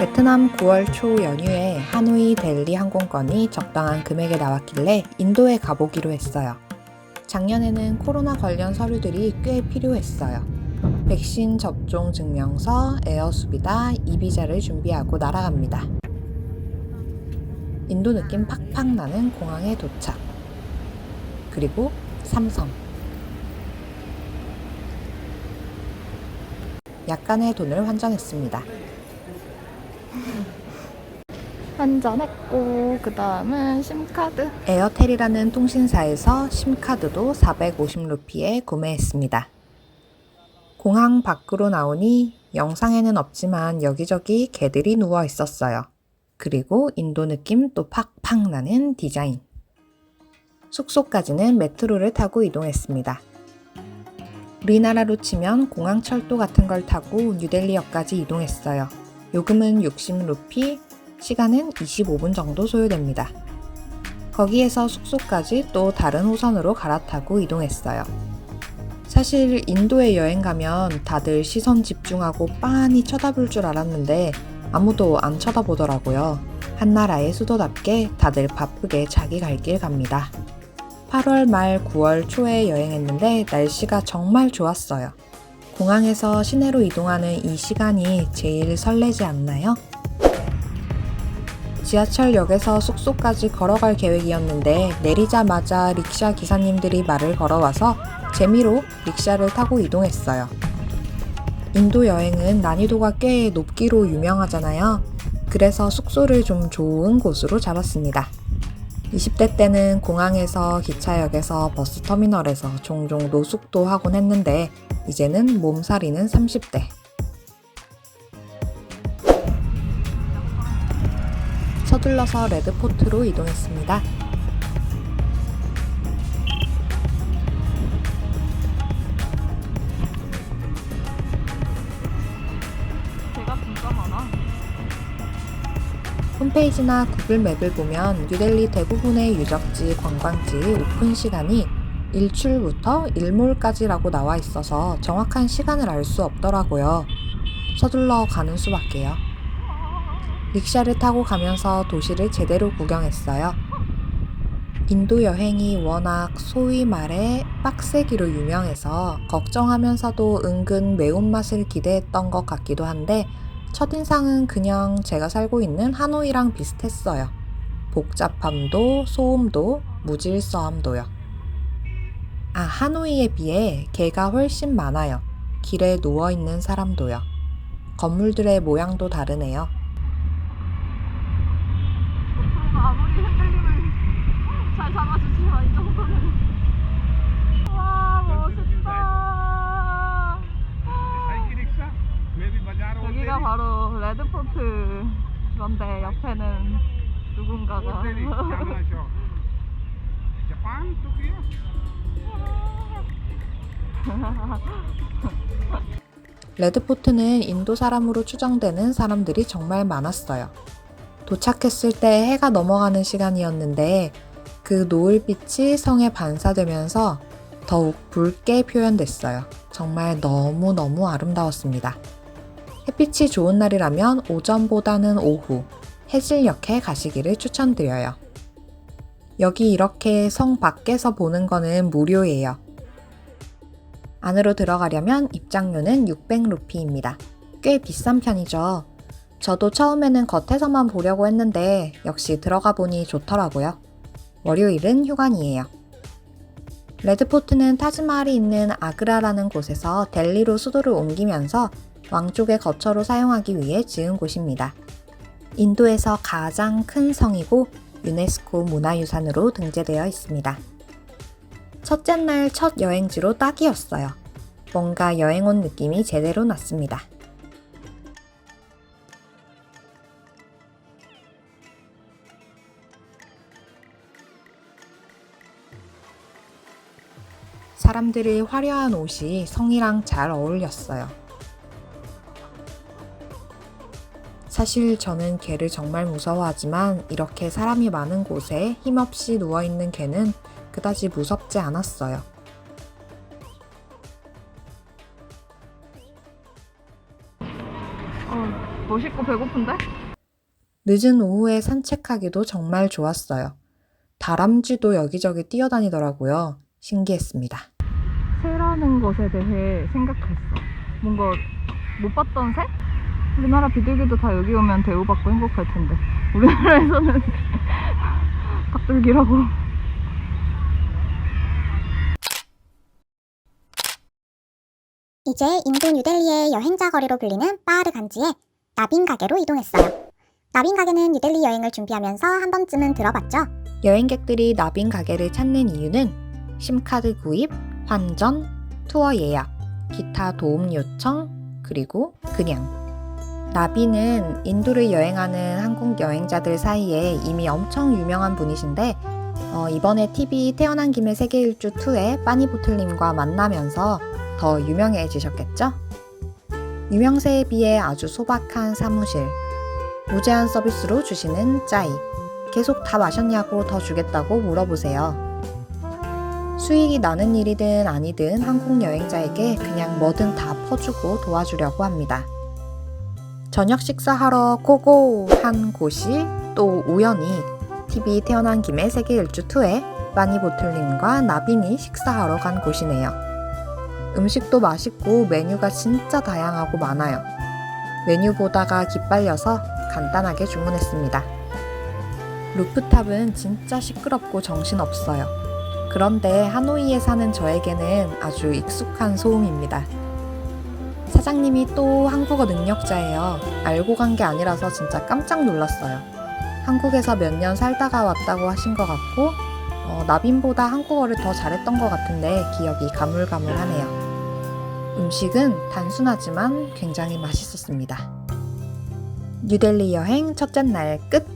베트남 9월 초 연휴에 하노이 델리 항공권이 적당한 금액에 나왔길래 인도에 가보기로 했어요. 작년에는 코로나 관련 서류들이 꽤 필요했어요. 백신 접종 증명서, 에어수비다, 이비자를 준비하고 날아갑니다. 인도 느낌 팍팍 나는 공항에 도착. 그리고 삼성. 약간의 돈을 환전했습니다. 환전했고 그 다음은 심카드 에어텔이라는 통신사에서 심카드도 450루피에 구매했습니다. 공항 밖으로 나오니 영상에는 없지만 여기저기 개들이 누워 있었어요. 그리고 인도 느낌 또 팍팍 나는 디자인. 숙소까지는 메트로를 타고 이동했습니다. 우리나라로 치면 공항 철도 같은 걸 타고 뉴델리역까지 이동했어요. 요금은 60루피, 시간은 25분 정도 소요됩니다. 거기에서 숙소까지 또 다른 호선으로 갈아타고 이동했어요. 사실 인도에 여행 가면 다들 시선 집중하고 빤히 쳐다볼 줄 알았는데 아무도 안 쳐다보더라고요. 한 나라의 수도답게 다들 바쁘게 자기 갈 길 갑니다. 8월 말 9월 초에 여행했는데 날씨가 정말 좋았어요. 공항에서 시내로 이동하는 이 시간이 제일 설레지 않나요? 지하철역에서 숙소까지 걸어갈 계획이었는데 내리자마자 릭샤 기사님들이 말을 걸어와서 재미로 릭샤를 타고 이동했어요. 인도 여행은 난이도가 꽤 높기로 유명하잖아요. 그래서 숙소를 좀 좋은 곳으로 잡았습니다. 20대 때는 공항에서 기차역에서 버스터미널에서 종종 노숙도 하곤 했는데 이제는 몸살이는 30대. 서둘러서 레드포트로 이동했습니다. 홈페이지나 구글 맵을 보면 뉴델리 대부분의 유적지, 관광지 오픈 시간이 일출부터 일몰까지라고 나와 있어서 정확한 시간을 알 수 없더라고요. 서둘러 가는 수밖에요. 릭샤를 타고 가면서 도시를 제대로 구경했어요. 인도 여행이 워낙 소위 말해 빡세기로 유명해서 걱정하면서도 은근 매운맛을 기대했던 것 같기도 한데 첫인상은 그냥 제가 살고 있는 하노이랑 비슷했어요. 복잡함도 소음도 무질서함도요. 아, 하노이에 비해 개가 훨씬 많아요. 길에 누워 있는 사람도요. 건물들의 모양도 다르네요. 그런데 옆에는 누군가가 레드포트는 인도 사람으로 추정되는 사람들이 정말 많았어요. 도착했을 때 해가 넘어가는 시간이었는데 그 노을빛이 성에 반사되면서 더욱 붉게 표현됐어요. 정말 너무너무 아름다웠습니다. 햇빛이 좋은 날이라면 오전보다는 오후, 해질녘에 가시기를 추천드려요. 여기 이렇게 성 밖에서 보는 거는 무료예요. 안으로 들어가려면 입장료는 600루피입니다. 꽤 비싼 편이죠. 저도 처음에는 겉에서만 보려고 했는데 역시 들어가 보니 좋더라고요. 월요일은 휴관이에요. 레드포트는 타즈마할이 있는 아그라라는 곳에서 델리로 수도를 옮기면서 왕족의 거처로 사용하기 위해 지은 곳입니다. 인도에서 가장 큰 성이고 유네스코 문화유산으로 등재되어 있습니다. 첫째 날 첫 여행지로 딱이었어요. 뭔가 여행 온 느낌이 제대로 났습니다. 사람들의 화려한 옷이 성이랑 잘 어울렸어요. 사실 저는 개를 정말 무서워하지만 이렇게 사람이 많은 곳에 힘없이 누워있는 개는 그다지 무섭지 않았어요. 어, 씻고 배고픈데? 늦은 오후에 산책하기도 정말 좋았어요. 다람쥐도 여기저기 뛰어다니더라고요. 신기했습니다. 새라는 것에 대해 생각했어. 뭔가 못 봤던 새? 우리나라 비둘기도 다 여기 오면 대우받고 행복할 텐데. 우리나라에서는 닭들기라고. 이제 인도 뉴델리의 여행자 거리로 불리는 파르 간지에 나빈 가게로 이동했어요. 나빈 가게는 뉴델리 여행을 준비하면서 한 번쯤은 들어봤죠. 여행객들이 나빈 가게를 찾는 이유는 심카드 구입, 환전, 투어 예약, 기타 도움 요청, 그리고 그냥. 나빈은 인도를 여행하는 한국 여행자들 사이에 이미 엄청 유명한 분이신데 어, 이번에 TV 태어난 김에 세계 일주 2에 빠니보틀님과 만나면서 더 유명해지셨겠죠? 유명세에 비해 아주 소박한 사무실, 무제한 서비스로 주시는 짜이, 계속 다 마셨냐고 더 주겠다고 물어보세요. 수익이 나는 일이든 아니든 한국 여행자에게 그냥 뭐든 다 퍼주고 도와주려고 합니다. 저녁 식사하러 고고 한 곳이 또 우연히 TV 태어난 김에 세계 일주 2에 마니 보틀님과 나빈이 식사하러 간 곳이네요. 음식도 맛있고 메뉴가 진짜 다양하고 많아요. 메뉴 보다가 기빨려서 간단하게 주문했습니다. 루프탑은 진짜 시끄럽고 정신없어요. 그런데 하노이에 사는 저에게는 아주 익숙한 소음입니다. 사장님이 또 한국어 능력자예요. 알고 간 게 아니라서 진짜 깜짝 놀랐어요. 한국에서 몇 년 살다가 왔다고 하신 것 같고, 어, 나빈보다 한국어를 더 잘했던 것 같은데 기억이 가물가물하네요. 음식은 단순하지만 굉장히 맛있었습니다. 뉴델리 여행 첫째 날 끝!